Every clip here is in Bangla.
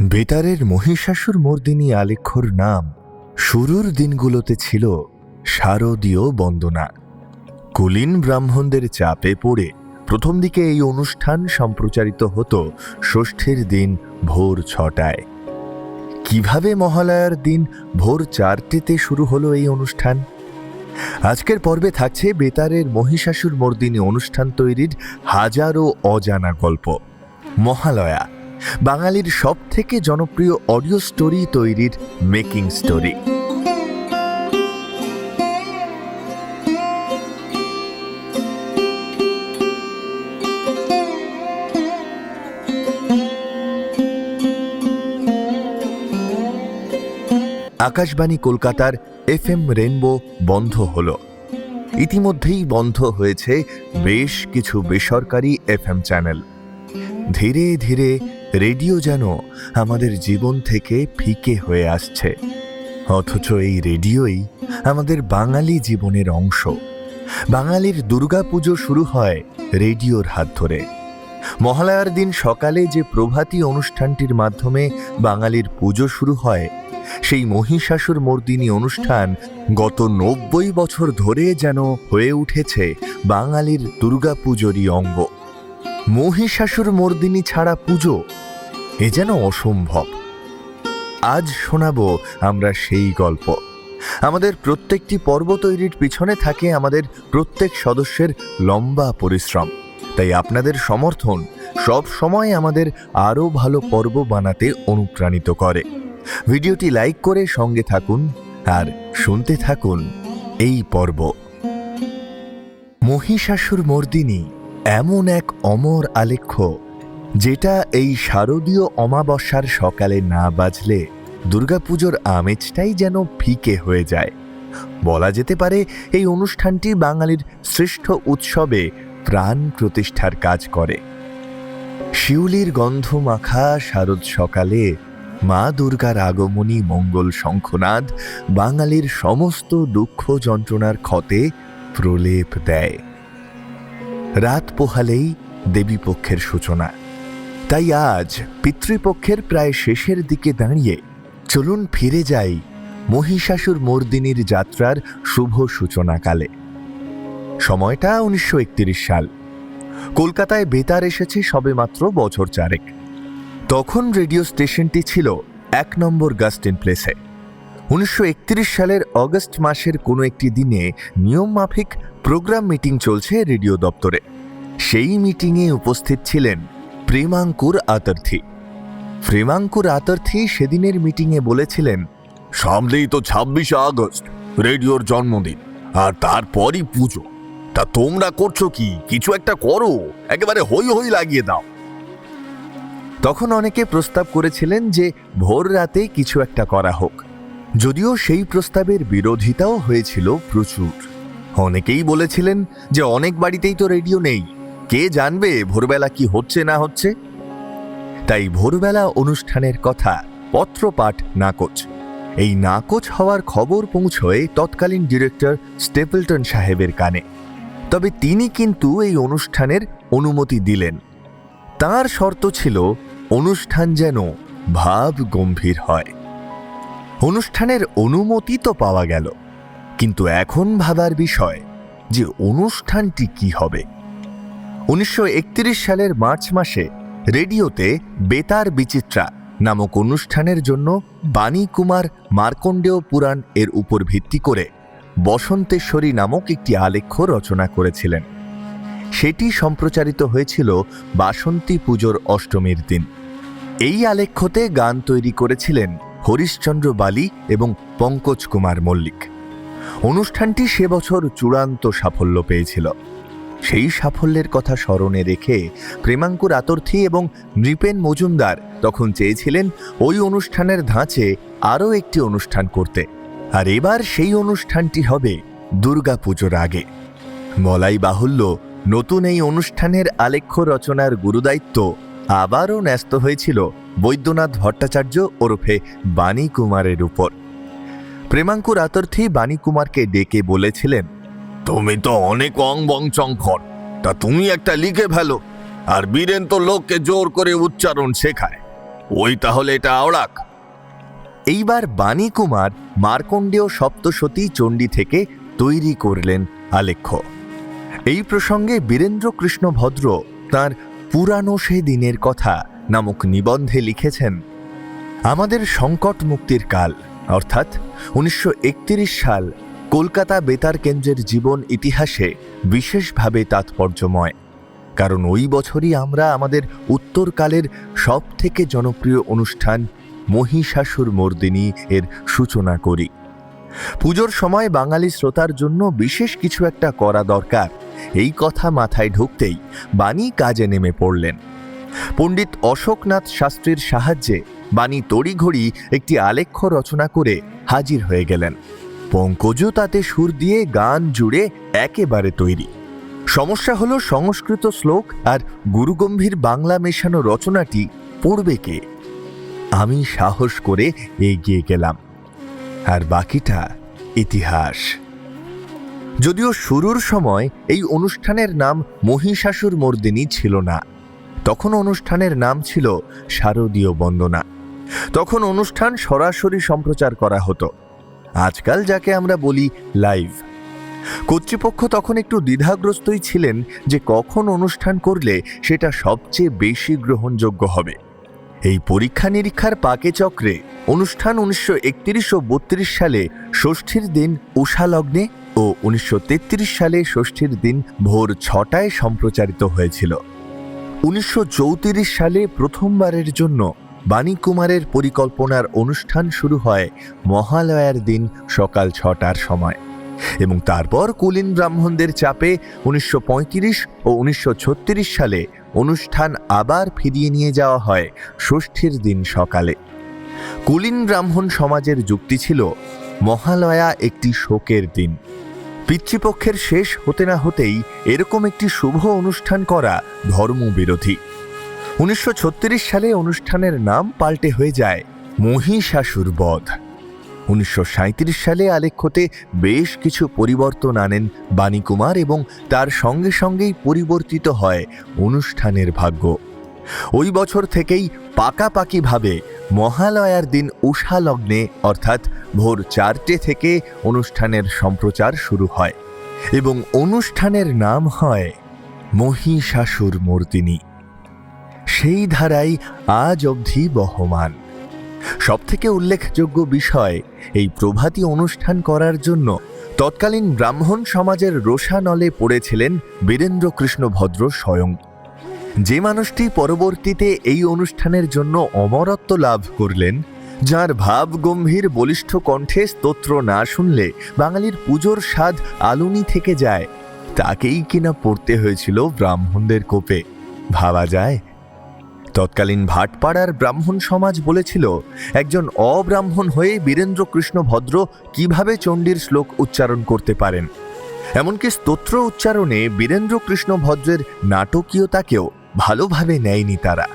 বেতারের মহিষাসুর মর্দিনী আলেখ্যর নাম শুরুর দিনগুলোতে ছিল শারদীয় বন্দনা। কুলীন ব্রাহ্মণদের চাপে পড়ে প্রথম দিকে এই অনুষ্ঠান সম্প্রচারিত হতো ষষ্ঠীর দিন ভোর ছটায়। কীভাবে মহালয়ার দিন ভোর চারটেতে শুরু হলো এই অনুষ্ঠান? আজকের পর্বে থাকছে বেতারের মহিষাসুর মর্দিনী অনুষ্ঠান তৈরির হাজারো অজানা গল্প। মহালয়া বাঙালির সব থেকে জনপ্রিয় অডিও স্টোরি তৈরির মেকিং স্টোরি। আকাশবাণী কলকাতার এফ এম রেনবো বন্ধ হল। ইতিমধ্যেই বন্ধ হয়েছে বেশ কিছু বেসরকারি এফ এম চ্যানেল। ধীরে ধীরে রেডিও যেন আমাদের জীবন থেকে ফিকে হয়ে আসছে। অথচ এই রেডিওই আমাদের বাঙালি জীবনের অংশ। বাঙালির দুর্গাপুজো শুরু হয় রেডিওর হাত ধরে। মহালয়ার দিন সকালে যে প্রভাতী অনুষ্ঠানটির মাধ্যমে বাঙালির পুজো শুরু হয়, সেই মহিষাসুর মর্দিনী অনুষ্ঠান গত নব্বই বছর ধরে যেন হয়ে উঠেছে বাঙালির দুর্গাপুজোরই অঙ্গ। মহিষাসুর মর্দিনী ছাড়া পুজো এ যেন অসম্ভব। আজ শোনাব আমরা সেই গল্প। আমাদের প্রত্যেকটি পর্ব তৈরির পিছনে থাকে আমাদের প্রত্যেক সদস্যের লম্বা পরিশ্রম। তাই আপনাদের সমর্থন সব সময় আমাদের আরও ভালো পর্ব বানাতে অনুপ্রাণিত করে। ভিডিওটি লাইক করে সঙ্গে থাকুন আর শুনতে থাকুন এই পর্ব। মহিষাসুর মর্দিনী এমন এক অমর আলেখ্য যেটা এই শারদীয় অমাবস্যার সকালে না বাজলে দুর্গাপুজোর আমেজটাই যেন ফিকে হয়ে যায়। বলা যেতে পারে এই অনুষ্ঠানটি বাঙালির শ্রেষ্ঠ উৎসবে প্রাণ প্রতিষ্ঠার কাজ করে। শিউলির গন্ধ মাখা শারদ সকালে মা দুর্গার আগমনী মঙ্গল শঙ্খনাদ বাঙালির সমস্ত দুঃখ যন্ত্রণার ক্ষতে প্রলেপ দেয়। রাত পোহালেই দেবীপক্ষের সূচনা। তাই আজ পিতৃপক্ষের প্রায় শেষের দিকে দাঁড়িয়ে চলুন ফিরে যাই মহিষাসুর মর্দিনীর যাত্রার শুভ সূচনাকালে। সময়টা উনিশশো একত্রিশ সাল। কলকাতায় বেতার এসেছে সবেমাত্র বছর চারেক। তখন রেডিও স্টেশনটি ছিল এক নম্বর গাস্টিন প্লেসে। উনিশশো একত্রিশ সালের অগস্ট মাসের কোনো একটি দিনে নিয়ম মাফিক প্রোগ্রাম মিটিং চলছে রেডিও দপ্তরে। সেই মিটিংয়ে উপস্থিত ছিলেন প্রেমাঙ্কুর আতর্থী। প্রেমাঙ্কুর আতর্থী সেদিনের মিটিংয়ে বলেছিলেন, সামনেই তো ছাব্বিশে আগস্ট, রেডিওর জন্মদিন, আর তারপরই পুজো। তা তোমরা করছ কি? কিছু একটা করো, একেবারে হই হই লাগিয়ে দাও। তখন অনেকে প্রস্তাব করেছিলেন যে ভোর রাতে কিছু একটা করা হোক। যদিও সেই প্রস্তাবের বিরোধিতাও হয়েছিল প্রচুর। অনেকেই বলেছিলেন যে অনেক বাড়িতেই তো রেডিও নেই। কে জানবে ভোরবেলা কি হচ্ছে না হচ্ছে? তাই ভোরবেলা অনুষ্ঠানের কথা পত্রপাঠ নাকচ। এই নাকচ হওয়ার খবর পৌঁছয় তৎকালীন ডিরেক্টর স্টেপলটন সাহেবের কানে। তবে তিনি কিন্তু এই অনুষ্ঠানের অনুমতি দিলেন। তার শর্ত ছিল, অনুষ্ঠান যেন ভাব গম্ভীর হয়। অনুষ্ঠানের অনুমতি তো পাওয়া গেল। কিন্তু এখন ভাবার বিষয় যে অনুষ্ঠানটি কি হবে? উনিশশো একত্রিশ সালের মার্চ মাসে রেডিওতে বেতার বিচিত্রা নামক অনুষ্ঠানের জন্য বাণী কুমার মার্কণ্ডেয় পুরাণ এর উপর ভিত্তি করে বসন্তেশ্বরী নামক একটি আলেখ্য রচনা করেছিলেন। সেটি সম্প্রচারিত হয়েছিল বাসন্তী পুজোর অষ্টমীর দিন। এই আলেখ্যতে গান তৈরি করেছিলেন হরিশ্চন্দ্র বালি এবং পঙ্কজ কুমার মল্লিক। অনুষ্ঠানটি সে বছর চূড়ান্ত সাফল্য পেয়েছিল। সেই সাফল্যের কথা স্মরণে রেখে প্রেমাঙ্কুর আতর্থী এবং নৃপেন মজুমদার তখন চেয়েছিলেন ওই অনুষ্ঠানের ধাঁচে আরও একটি অনুষ্ঠান করতে। আর এবার সেই অনুষ্ঠানটি হবে দুর্গাপুজোর আগে। বলাই বাহুল্য নতুন এই অনুষ্ঠানের আলেখ্য রচনার গুরুদায়িত্ব আবারও ন্যস্ত হয়েছিল বৈদ্যনাথ ভট্টাচার্য ওরফে বাণী কুমারের উপর। প্রেমাঙ্কুর আতর্থী বাণী কুমারকে ডেকে বলেছিলেন তুমি তো অনেক অং বং চংখর তা তুমি একটা লিখে ফেলো, আর বীরেন তো লোককে জোর করে উচ্চারণ শেখায়। ওই তাহলে এটা আওড়াক। এইবার বাণী কুমার মার্কণ্ডেয় সপ্তসতী চণ্ডী থেকে তৈরি করলেন আলেখ্য। এই প্রসঙ্গে বীরেন্দ্র কৃষ্ণ ভদ্র তাঁর পুরানো সে দিনের কথা নামক নিবন্ধে লিখেছেন, আমাদের সংকট মুক্তির কাল অর্থাৎ উনিশশো সাল কলকাতা বেতার কেন্দ্রের জীবন ইতিহাসে বিশেষভাবে তাৎপর্যময়, কারণ ওই বছরই আমরা আমাদের উত্তরকালের সব থেকে জনপ্রিয় অনুষ্ঠান মহিষাসুর মর্দিনী এর সূচনা করি। পুজোর সময় বাঙালি শ্রোতার জন্য বিশেষ কিছু একটা করা দরকার, এই কথা মাথায় ঢুকতেই বাণী কাজে নেমে পড়লেন। পণ্ডিত অশোকনাথ শাস্ত্রীর সাহায্যে বাণী তড়িঘড়ি একটি আলেখ্য রচনা করে হাজির হয়ে গেলেন। পঙ্কজও তাতে সুর দিয়ে গান জুড়ে একেবারে তৈরি। সমস্যা হলো সংস্কৃত শ্লোক আর গুরুগম্ভীর বাংলা মেশানো রচনাটি পড়বে কে? আমি সাহস করে এগিয়ে গেলাম। আর বাকিটা ইতিহাস। যদিও শুরুর সময় এই অনুষ্ঠানের নাম মহিষাসুর মর্দিনী ছিল না, তখন অনুষ্ঠানের নাম ছিল শারদীয় বন্দনা। তখন অনুষ্ঠান সরাসরি সম্প্রচার করা হতো। আজকাল যাকে আমরা বলি লাইভ কর্তৃপক্ষ তখন একটু দ্বিধাগ্রস্তই ছিলেন যে কখন অনুষ্ঠান করলে সেটা সবচেয়ে বেশি গ্রহণযোগ্য হবে। এই পরীক্ষা নিরীক্ষার পাকে চক্রে অনুষ্ঠান উনিশশো একত্রিশ ও বত্রিশ সালে ষষ্ঠীর দিন উষা লগ্নে ও উনিশশো তেত্রিশ সালে ষষ্ঠীর দিন ভোর ছটায় সম্প্রচারিত হয়েছিল। উনিশশো চৌত্রিশ সালে প্রথমবারের জন্য বাণী কুমারের পরিকল্পনার অনুষ্ঠান শুরু হয় মহালয়ার দিন সকাল ছটার সময়। এবং তারপর কুলীন ব্রাহ্মণদের চাপে উনিশশো পঁয়ত্রিশ ও উনিশশো ছত্রিশ সালে অনুষ্ঠান আবার ফিরিয়ে নিয়ে যাওয়া হয় ষষ্ঠীর দিন সকালে। কুলীন ব্রাহ্মণ সমাজের যুক্তি ছিল, মহালয়া একটি শোকের দিন। পিতৃপক্ষের শেষ হতে না হতেই এরকম একটি শুভ অনুষ্ঠান করা ধর্মবিরোধী। উনিশশো ছত্রিশ সালে অনুষ্ঠানের নাম পাল্টে হয়ে যায় মহিষাসুর বধ। উনিশশো সালে আলেখ্যতে বেশ কিছু পরিবর্তন আনেন বাণীকুমার এবং তার সঙ্গে সঙ্গেই পরিবর্তিত হয় অনুষ্ঠানের ভাগ্য। ওই বছর থেকেই পাকাপাকিভাবে মহালয়ার দিন উষা লগ্নে অর্থাৎ ভোর চারটে থেকে অনুষ্ঠানের সম্প্রচার শুরু হয় এবং অনুষ্ঠানের নাম হয় মহিষাসুর মূর্তিনী সেই ধারাই আজ অবধি বহমান। সবথেকে উল্লেখযোগ্য বিষয়, এই প্রভাতী অনুষ্ঠান করার জন্য তৎকালীন ব্রাহ্মণ সমাজের রোষানলে পড়েছিলেন বীরেন্দ্র কৃষ্ণ ভদ্র স্বয়ং। যে মানুষটি পরবর্তীতে এই অনুষ্ঠানের জন্য অমরত্ব লাভ করলেন, যার ভাব গম্ভীর বলিষ্ঠ কণ্ঠে স্তোত্র না শুনলে বাঙালির পুজোর স্বাদ আলুনি থেকে যায়, তাকেই কিনা পড়তে হয়েছিল ব্রাহ্মণদের কোপে। ভাবা যায় তৎকালীন ভাটপাড়ার ব্রাহ্মণ সমাজ বলেছিল, একজন অব্রাহ্মণ হয়ে বীরেন্দ্র কৃষ্ণ ভদ্র কীভাবে চণ্ডীর শ্লোক উচ্চারণ করতে পারেন? এমনকি স্তোত্র উচ্চারণে বীরেন্দ্র কৃষ্ণ ভদ্রের নাটকীয়তাকেও ভালোভাবে নেয়নি তারা।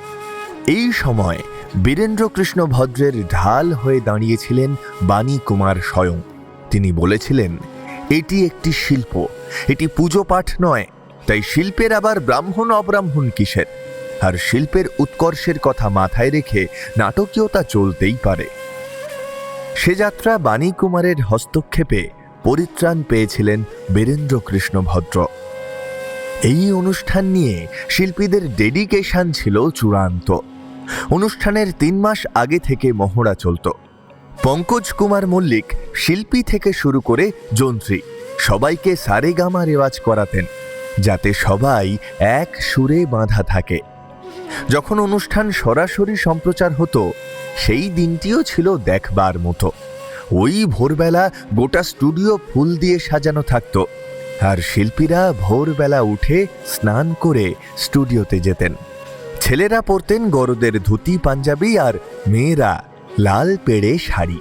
এই সময় বীরেন্দ্র কৃষ্ণ ভদ্রের ঢাল হয়ে দাঁড়িয়েছিলেন বাণী কুমার স্বয়ং। তিনি বলেছিলেন, এটি একটি শিল্প, এটি পুজো পাঠ নয়, তাই শিল্পের আবার ব্রাহ্মণ অব্রাহ্মণ কিসের? আর শিল্পের উৎকর্ষের কথা মাথায় রেখে নাটকীয়তা চলতেই পারে। সে যাত্রা বাণী কুমারের হস্তক্ষেপে পরিত্রাণ পেয়েছিলেন বীরেন্দ্র কৃষ্ণ ভদ্র। এই অনুষ্ঠান নিয়ে শিল্পীদের ডেডিকেশন ছিল চূড়ান্ত। অনুষ্ঠানের তিন মাস আগে থেকে মহড়া চলত। পঙ্কজ কুমার মল্লিক শিল্পী থেকে শুরু করে যন্ত্রী, সবাইকে সারেগামা রেওয়াজ করাতেন, যাতে সবাই এক সুরে বাঁধা থাকে। যখন অনুষ্ঠান সরাসরি সম্প্রচার হতো, সেই দিনটিও ছিল দেখবার মতো। ওই ভোরবেলা গোটা স্টুডিও ফুল দিয়ে সাজানো থাকত আর শিল্পীরা ভোরবেলা উঠে স্নান করে স্টুডিওতে যেতেন। ছেলেরা পরতেন গরদের ধুতি, পাঞ্জাবি আর মেয়েরা লাল পেড়ে শাড়ি।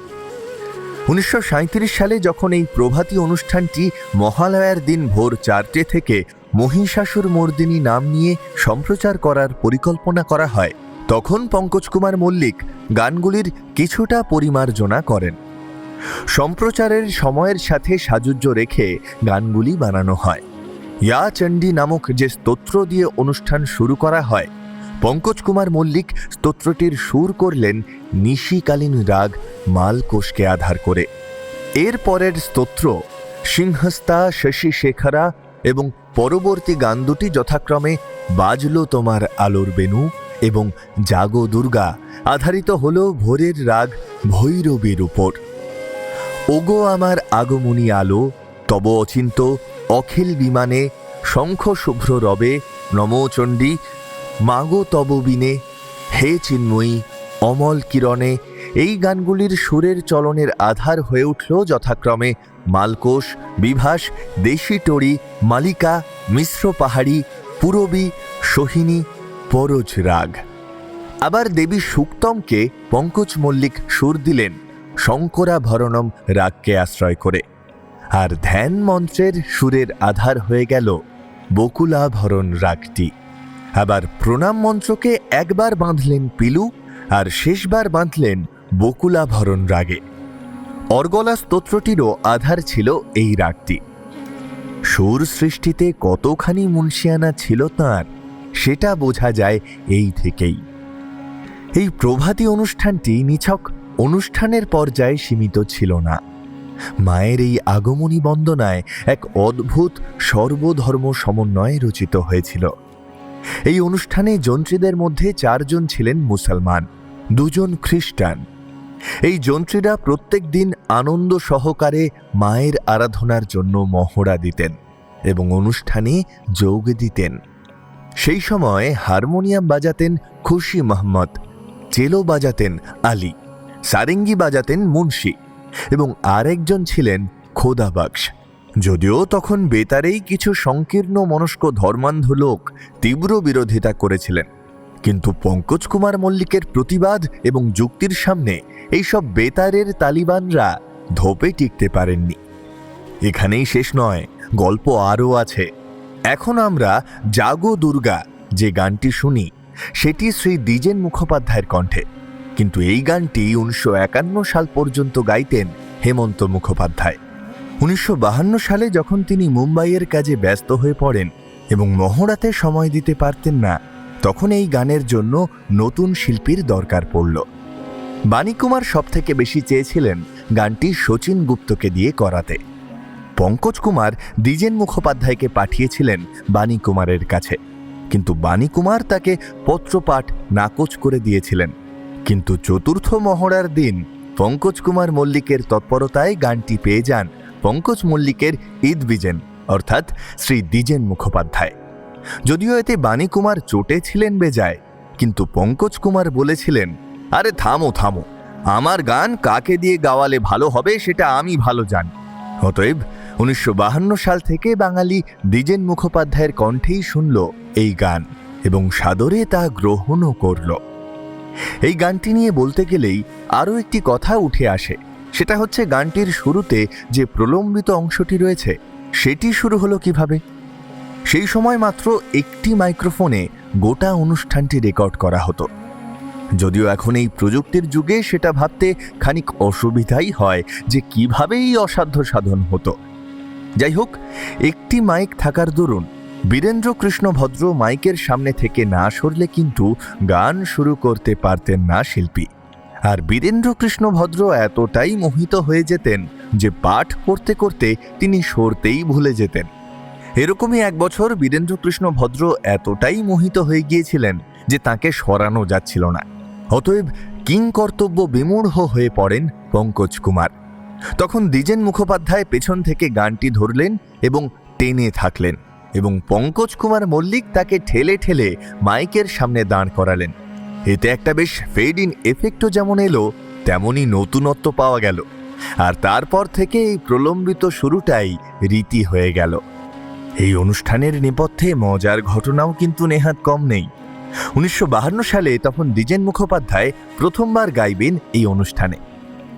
উনিশশো সাঁইত্রিশ সালে যখন এই প্রভাতী অনুষ্ঠানটি মহালয়ার দিন ভোর চারটে থেকে মহিষাসুর মর্দিনী নাম নিয়ে সম্প্রচার করার পরিকল্পনা করা হয়। তখন পঙ্কজ কুমার মল্লিক গানগুলির কিছুটা পরিমার্জনা করেন। সম্প্রচারের সময়ের সাথে সাজুজ্য রেখে গানগুলি বানানো হয়। ইয়া চণ্ডী নামক যে স্তোত্র দিয়ে অনুষ্ঠান শুরু করা হয়, পঙ্কজ কুমার মল্লিক স্তোত্রটির সুর করলেন নিশিকালীন রাগ মালকোষকে আধার করে। এর পরের স্তোত্র সিংহস্তা শশী শেখরা এবং পরবর্তী গান দুটি যথাক্রমে, বাজলো তোমার আলোর বেনু এবং জাগো দুর্গা, আধারিত হল ভোরের রাগ ভৈরবের উপর। ওগো আমার আগমনী আলো, তব অচিন্ত, অখিল বিমানে, শঙ্খ শুভ্র রবে নমচণ্ডী মাগো তব বিনে, হে চিন্ময়ী, অমল কিরণে এই গানগুলির সুরের চলনের আধার হয়ে উঠল যথাক্রমে মালকোষ, বিভাস, দেশি টড়ি মালিকা, মিশ্র পাহাড়ি, পুরবী, সোহিনী, পরজ রাগ। আবার দেবী সুক্তমকে পঙ্কজ মল্লিক সুর দিলেন শঙ্করাভরণম রাগকে আশ্রয় করে। আর ধ্যান মন্ত্রের সুরের আধার হয়ে গেল বকুলাভরণ রাগটি। আবার প্রণাম মন্ত্রকে একবার বাঁধলেন পিলু আর শেষবার বাঁধলেন বকুলাভরণ রাগে। অর্গলা স্তোত্রটিরও আধার ছিল এই রাগটি। সুর সৃষ্টিতে কতখানি মুন্সিয়ানা ছিল তাঁর, সেটা বোঝা যায় এই থেকেই। এই প্রভাতী অনুষ্ঠানটি নিছক অনুষ্ঠানের পর্যায়ে সীমিত ছিল না। মায়ের এই আগমনী বন্দনায় এক অদ্ভুত সর্বধর্ম সমন্বয়ে রচিত হয়েছিল। এই অনুষ্ঠানে যন্ত্রীদের মধ্যে চারজন ছিলেন মুসলমান, দুজন খ্রিস্টান। এই যন্ত্রীরা প্রত্যেক দিন আনন্দ সহকারে মায়ের আরাধনার জন্য মহড়া দিতেন এবং অনুষ্ঠানে যোগ দিতেন। সেই সময় হারমোনিয়াম বাজাতেন খুশি মোহাম্মদ চেলো বাজাতেন আলী, সারেঙ্গি বাজাতেন মুন্সি এবং আরেকজন ছিলেন খোদা বাক্স। যদিও তখন বেতারেই কিছু সংকীর্ণ মনস্ক ধর্মান্ধ লোক তীব্র বিরোধিতা করেছিলেন। কিন্তু পঙ্কজ কুমার মল্লিকের প্রতিবাদ এবং যুক্তির সামনে এইসব বেতারের তালিবানরা ধোপে টিকতে পারেননি। এখানেই শেষ নয়, গল্প আরও আছে। এখন আমরা জাগো দুর্গা যে গানটি শুনি, সেটি শ্রী দ্বিজেন মুখোপাধ্যায়ের কণ্ঠে। কিন্তু এই গানটি উনিশশো একান্ন সাল পর্যন্ত গাইতেন হেমন্ত মুখোপাধ্যায়। উনিশশো সালে যখন তিনি মুম্বাইয়ের কাজে ব্যস্ত হয়ে পড়েন এবং মহড়াতে সময় দিতে পারতেন না তখন এই গানের জন্য নতুন শিল্পীর দরকার পড়ল। বাণীকুমার সব থেকে বেশি চেয়েছিলেন গানটি শচীন গুপ্তকে দিয়ে করাতে। পঙ্কজ কুমার দ্বিজেন মুখোপাধ্যায়কে পাঠিয়েছিলেন বাণী কুমারের কাছে। কিন্তু বাণী কুমার তাকে পত্রপাঠ নাকচ করে দিয়েছিলেন। কিন্তু চতুর্থ মহড়ার দিন পঙ্কজ কুমার মল্লিকের তৎপরতায় গানটি পেয়ে যান পঙ্কজ মল্লিকের ঈদ বিজেন, অর্থাৎ শ্রী দ্বিজেন মুখোপাধ্যায়। যদিও এতে বাণী কুমার চোটে ছিলেন বেজায়, কিন্তু পঙ্কজ কুমার বলেছিলেন, আরে থামো থামো, আমার গান কাকে দিয়ে গাওয়ালে ভালো হবে সেটা আমি ভালো জানি। অতএব উনিশশো সাল থেকে বাঙালি দ্বিজেন মুখোপাধ্যায়ের কণ্ঠেই শুনল এই গান এবং সাদরে তা গ্রহণও করল। এই গানটি নিয়ে বলতে গেলেই আরও একটি কথা উঠে আসে, সেটা হচ্ছে গানটির শুরুতে যে প্রলম্বিত অংশটি রয়েছে, সেটি শুরু হলো কীভাবে? সেই সময় মাত্র একটি মাইক্রোফোনে গোটা অনুষ্ঠানটি রেকর্ড করা হতো। যদিও এখন এই প্রযুক্তির যুগে সেটা ভাবতে খানিক অসুবিধাই হয় যে কীভাবে এই অসাধ্য সাধন হতো। যাই হোক, একটি মাইক থাকার দরুন বীরেন্দ্র কৃষ্ণ ভদ্র মাইকের সামনে থেকে না সরলে কিন্তু গান শুরু করতে পারতেন না শিল্পী। আর বীরেন্দ্র কৃষ্ণ ভদ্র এতটাই মোহিত হয়ে যেতেন যে পাঠ করতে করতে তিনি সরতেই ভুলে যেতেন। এরকমই এক বছর বীরেন্দ্রকৃষ্ণ ভদ্র এতটাই মোহিত হয়ে গিয়েছিলেন যে তাকে সরানো যাচ্ছিল না। অতএব কিং কর্তব্য বিমূঢ় হয়ে পড়েন পঙ্কজ কুমার। তখন দ্বিজেন মুখোপাধ্যায় পেছন থেকে গানটি ধরলেন এবং টেনে থাকলেন এবং পঙ্কজ কুমার মল্লিক তাকে ঠেলে ঠেলে মাইকের সামনে দাঁড় করালেন। এতে একটা বেশ ফেড ইন এফেক্টও যেমন এলো, তেমনই নতুনত্ব পাওয়া গেল। আর তারপর থেকে এই প্রলম্বিত শুরুটাই রীতি হয়ে গেল। এই অনুষ্ঠানের নেপথ্যে মজার ঘটনাও কিন্তু নেহাত কম নেই। উনিশশো সালে তখন দ্বিজেন মুখোপাধ্যায় প্রথমবার গাইবেন এই অনুষ্ঠানে।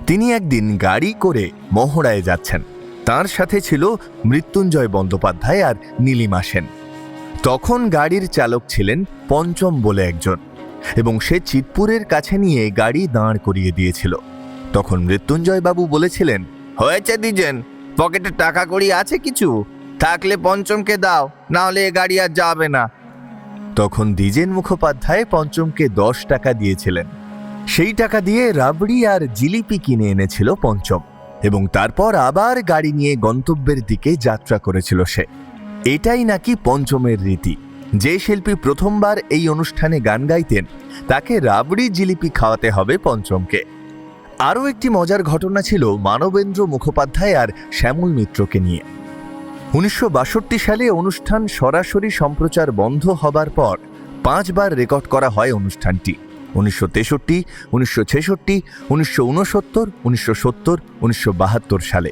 তিনি একদিন গাড়ি করে মহড়ায় যাচ্ছেন। তার সাথে ছিল মৃত্যুঞ্জয় বন্দ্যোপাধ্যায় আর নীলিমা সেন। তখন গাড়ির চালক ছিলেন পঞ্চম বলে একজন এবং সে চিতপুরের কাছে নিয়ে গাড়ি দাঁড় করিয়ে দিয়েছিল। তখন মৃত্যুঞ্জয় বাবু বলেছিলেন, হয়েছে দিজেন পকেটে টাকা কড়ি আছে কিছু? থাকলে পঞ্চমকে দাও না হলে এ গাড়ি আর যাবে না। তখন দ্বিজেন মুখোপাধ্যায় পঞ্চমকে দশ টাকা দিয়েছিলেন। সেই টাকা দিয়ে রাবড়ি আর জিলিপি কিনে এনেছিল পঞ্চম এবং তারপর আবার গাড়ি নিয়ে গন্তব্যের দিকে যাত্রা করেছিল সে। এটাই নাকি পঞ্চমের রীতি। যে শিল্পী প্রথমবার এই অনুষ্ঠানে গান গাইতেন, তাকে রাবড়ি জিলিপি খাওয়াতে হবে পঞ্চমকে। আরও একটি মজার ঘটনা ছিল মানবেন্দ্র মুখোপাধ্যায় আর শ্যামল মিত্রকে নিয়ে। উনিশশো বাষট্টি সালে অনুষ্ঠান সরাসরি সম্প্রচার বন্ধ হবার পর পাঁচবার রেকর্ড করা হয় অনুষ্ঠানটি। উনিশশো তেষট্টি, উনিশশো ছেষট্টি, উনিশশো উনসত্তর, উনিশশো সত্তর, উনিশশো বাহাত্তর সালে।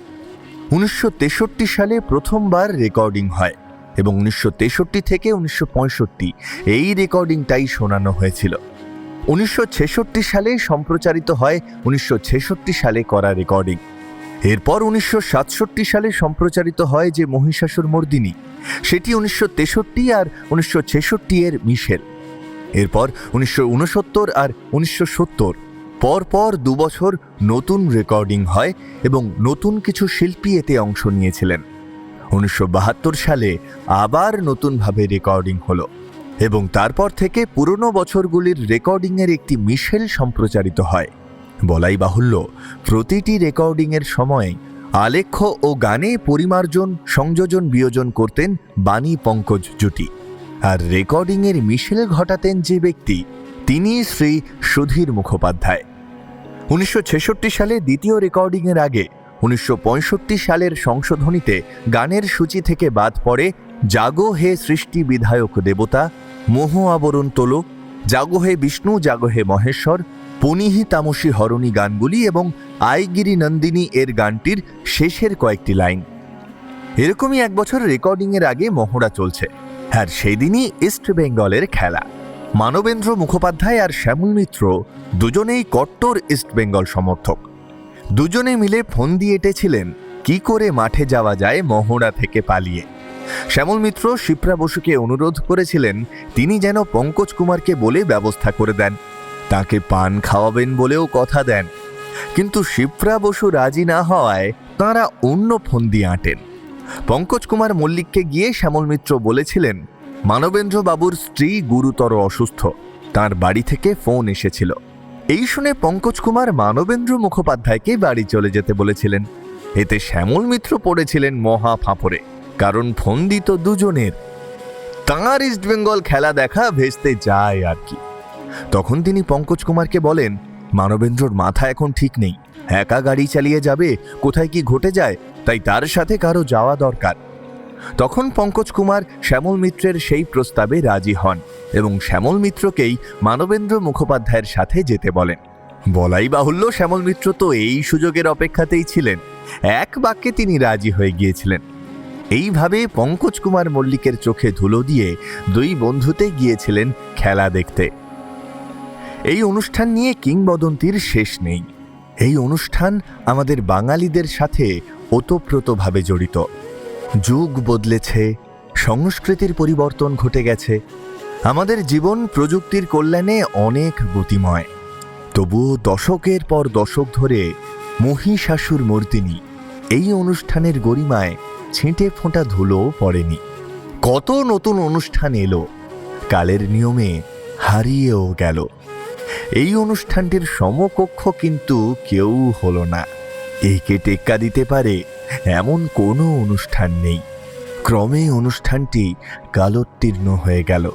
উনিশশো তেষট্টি সালে প্রথমবার রেকর্ডিং হয় এবং উনিশশো তেষট্টি থেকে উনিশশো পঁয়ষট্টি এই রেকর্ডিংটাই শোনানো হয়েছিল। উনিশশো ছেষট্টি সালে সম্প্রচারিত হয় উনিশশো ছেষট্টি সালে করা রেকর্ডিং। এরপর উনিশশো সাতষট্টি সালে সম্প্রচারিত হয় যে মহিষাসুর মর্দিনী। সেটি উনিশশো তেষট্টি আর উনিশশো ছেষট্টি এর মিশেল। এরপর উনিশশো উনসত্তর আর উনিশশো সত্তর। পরপর দুবছর নতুন রেকর্ডিং হয় এবং নতুন কিছু শিল্পী এতে অংশ নিয়েছিলেন। উনিশশো বাহাত্তর সালে আবার নতুনভাবে রেকর্ডিং হলো এবং তারপর থেকে পুরনো বছরগুলির রেকর্ডিংয়ের একটি মিশেল সম্প্রচারিত হয়। বলাই বাহুল্য, প্রতিটি রেকর্ডিংয়ের সময় আলেখ্য ও গানে পরিমার্জন, সংযোজন, বিয়োজন করতেন বাণী পঙ্কজ জুটি। আর রেকর্ডিংয়ের মিশেল ঘটাতেন যে ব্যক্তি তিনি শ্রী সুধীর মুখোপাধ্যায়। উনিশশো ছেষট্টি সালে দ্বিতীয় রেকর্ডিংয়ের আগে উনিশশো পঁয়ষট্টি সালের সংশোধনীতে গানের সূচি থেকে বাদ পড়ে জাগো হে সৃষ্টি বিধায়ক দেবতা, মোহ আবরণ তোলো, জাগো হে বিষ্ণু, জাগো হে মহেশ্বর পনিহি তামসী হরণী গানগুলি এবং আইগিরি নন্দিনী এর গানটির শেষের কয়েকটি লাইন। এরকমই এক বছর রেকর্ডিংয়ের আগে মহড়া চলছে। আর সেদিনই ইস্ট বেঙ্গলের খেলা। মানবেন্দ্র মুখোপাধ্যায় আর শ্যামল মিত্র দুজনেই কট্টর ইস্ট বেঙ্গল সমর্থক। দুজনে মিলে ফোন দিয়ে এঁটেছিলেন, কি করে মাঠে যাওয়া যায় মহড়া থেকে পালিয়ে। শ্যামল মিত্র শিপ্রা বসুকে অনুরোধ করেছিলেন, তিনি যেন পঙ্কজ কুমারকে বলে ব্যবস্থা করে দেন। তাকে পান খাওয়াবেন বলেও কথা দেন। কিন্তু শিপ্রা বসু রাজি না হওয়ায় তাঁরা অন্য ফোন দিয়ে আঁটেন। পঙ্কজ কুমার মল্লিককে গিয়ে শ্যামল মিত্র বলেছিলেন, মানবেন্দ্র বাবুর স্ত্রী গুরুতর অসুস্থ, তার বাড়ি থেকে ফোন এসেছিল। এই শুনে পঙ্কজ কুমার মানবেন্দ্র মুখোপাধ্যায়কে বাড়ি চলে যেতে বলেছিলেন। এতে শ্যামল মিত্র পড়েছিলেন মহা ফাঁপড়ে, কারণ ফোন দিত দুজনের। তাঁর ইস্টবেঙ্গল খেলা দেখা ভেস্তে যায় আর কি। তখন তিনি পঙ্কজ কুমারকে বলেন, মানবেন্দ্রর মাথা এখন ঠিক নেই। একা গাড়ি চালিয়ে যাবে, কোথায় কি ঘটে যায়, তাই তার সাথে কারও যাওয়া দরকার। তখন পঙ্কজ কুমার শ্যামল মিত্রের সেই প্রস্তাবে রাজি হন এবং শ্যামল মিত্রকেই মানবেন্দ্র মুখোপাধ্যায়ের সাথে যেতে বলেন। বলাই বাহুল্য, শ্যামল মিত্র তো এই সুযোগের অপেক্ষাতেই ছিলেন। এক বাক্যে তিনি রাজি হয়ে গিয়েছিলেন। এইভাবে পঙ্কজ কুমার মল্লিকের চোখে ধুলো দিয়ে দুই বন্ধুতে গিয়েছিলেন খেলা দেখতে। এই অনুষ্ঠান নিয়ে কিংবদন্তির শেষ নেই। এই অনুষ্ঠান আমাদের বাঙালিদের সাথে ওতপ্রোতভাবে জড়িত। যুগ বদলেছে, সংস্কৃতির পরিবর্তন ঘটে গেছে। আমাদের জীবন প্রযুক্তির কল্যাণে অনেক গতিময়। তবুও দশকের পর দশক ধরে মহিষাসুর মূর্তিনি এই অনুষ্ঠানের গরিমায় ছিঁটে ফোঁটা ধুলো পড়েনি। কত নতুন অনুষ্ঠান এলো, কালের নিয়মে হারিয়েও গেল। এই অনুষ্ঠানটির সমকক্ষ কিন্তু কেউ হলো না। একে টেক্কা দিতে পারে, এমন কোনো অনুষ্ঠান নেই। ক্রমে অনুষ্ঠানটি কালোত্তীর্ণ হয়ে গেল।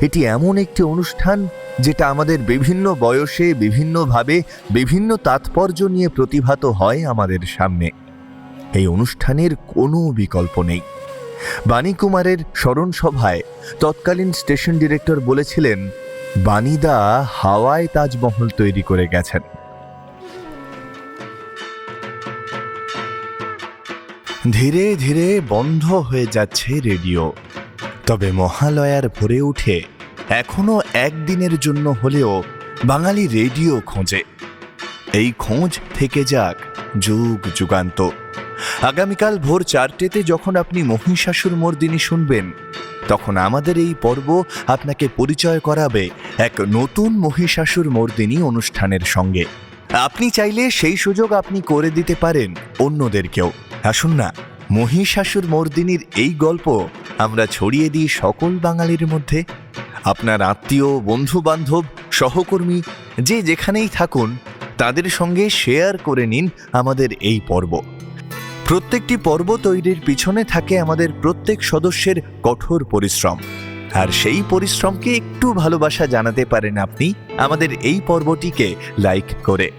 এটি এমন একটি অনুষ্ঠান যেটা আমাদের বিভিন্ন বয়সে, বিভিন্নভাবে, বিভিন্ন তাৎপর্য নিয়ে প্রতিভাত হয় আমাদের সামনে। এই অনুষ্ঠানের কোনো বিকল্প নেই। বাণী কুমারের স্মরণ সভায় তৎকালীন স্টেশন ডিরেক্টর বলেছিলেন বাণীদা হাওয়ায় তাজমহল তৈরি করে গেছেন। ধীরে ধীরে বন্ধ হয়ে যাচ্ছে রেডিও। তবে মহালয়ার ভরে উঠে এখনও একদিনের জন্য হলেও বাঙালি রেডিও খোঁজে। এই খোঁজ থেকে যাক যুগ যুগান্ত। আগামীকাল ভোর চারটেতে যখন আপনি মহিষাসুর মর্দিনী শুনবেন, তখন আমাদের এই পর্ব আপনাকে পরিচয় করাবে এক নতুন মহিষাসুর মর্দিনী অনুষ্ঠানের সঙ্গে। আপনি চাইলে সেই সুযোগ আপনি করে দিতে পারেন অন্যদেরকেও। আসুন না, মহিষাসুর মর্দিনীর এই গল্প আমরা ছড়িয়ে দিই সকল বাঙালির মধ্যে। আপনার আত্মীয় বন্ধু বান্ধব সহকর্মী, যে যেখানেই থাকুন, তাদের সঙ্গে শেয়ার করে নিন আমাদের এই পর্ব। প্রত্যেকটি পর্ব তৈরির পিছনে থাকে আমাদের প্রত্যেক সদস্যের কঠোর পরিশ্রম। আর সেই পরিশ্রমকে একটু ভালোবাসা জানাতে পারেন আপনি আমাদের এই পর্বটিকে লাইক করে।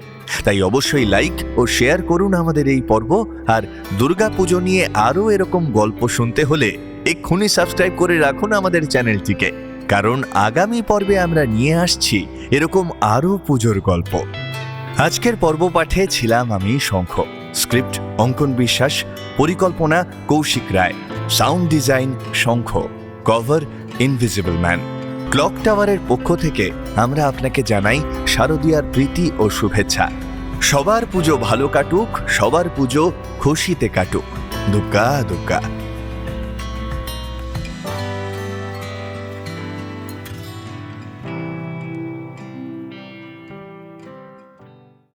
তাই অবশ্যই লাইক ও শেয়ার করুন আমাদের এই পর্ব আর দুর্গাপুজো নিয়ে আরও এরকম গল্প শুনতে হলে এক্ষুনি সাবস্ক্রাইব করে রাখুন আমাদের চ্যানেলটিকে। কারণ আগামী পর্বে আমরা নিয়ে আসছি এরকম আরও পুজোর গল্প। আজকের পর্ব পাঠে ছিলাম আমি শঙ্খ। স্ক্রিপ্ট অঙ্কন বিশ্বাস, পরিকল্পনা Koushik Roy, sound design Shankha, cover invisible man. Clock টাওয়ারের পক্ষ থেকে আমরা আপনাকে জানাই শারদীয়ার প্রীতি ও শুভেচ্ছা। সবার পুজো ভালো কাটুক, সবার পুজো খুশিতে কাটুক। দুগ্গা দুর্গা